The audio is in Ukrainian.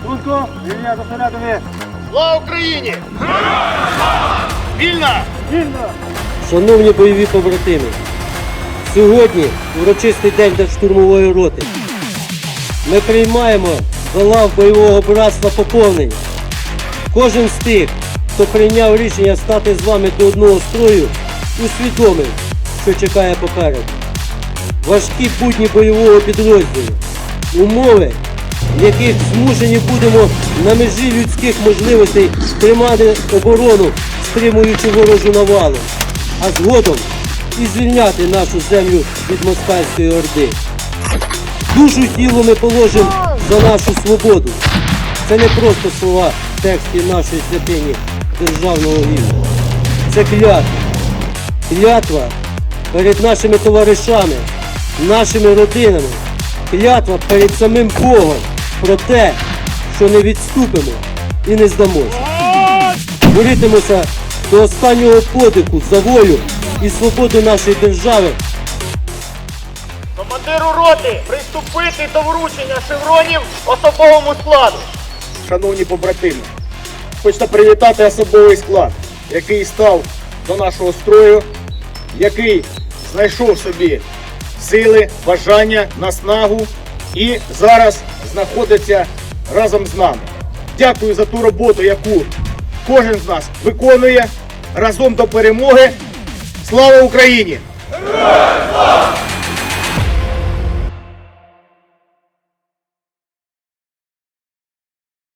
Струнко, лінія до середини. Слава Україні! Вільна! Вільно! Шановні бойові побратими, сьогодні урочистий день для штурмової роти. Ми приймаємо до лав бойового братства поповнення. Кожен з тих, хто прийняв рішення стати з вами до одного строю, усвідомив, що чекає попереду. Важкі будні бойового підрозділу, умови, в яких змушені будемо на межі людських можливостей тримати оборону, стримуючи ворожу навалу, а згодом і звільняти нашу землю від москальської орди. Душу тіло ми положимо за нашу свободу. Це не просто слова в тексті нашої святині державного гімну. Це клятва. Клятва перед нашими товаришами, нашими родинами. Клятва перед самим Богом про те, що не відступимо і не здамося. Борітимося до останнього подиху за волю і свободу нашої держави Командиру роти приступити до вручення шевронів особовому складу. шановні побратими, хочеться привітати особовий склад, який став до нашого строю, який знайшов собі сили, бажання, наснагу і зараз знаходиться разом з нами. Дякую за ту роботу, яку кожен з нас виконує разом до перемоги. Слава Україні!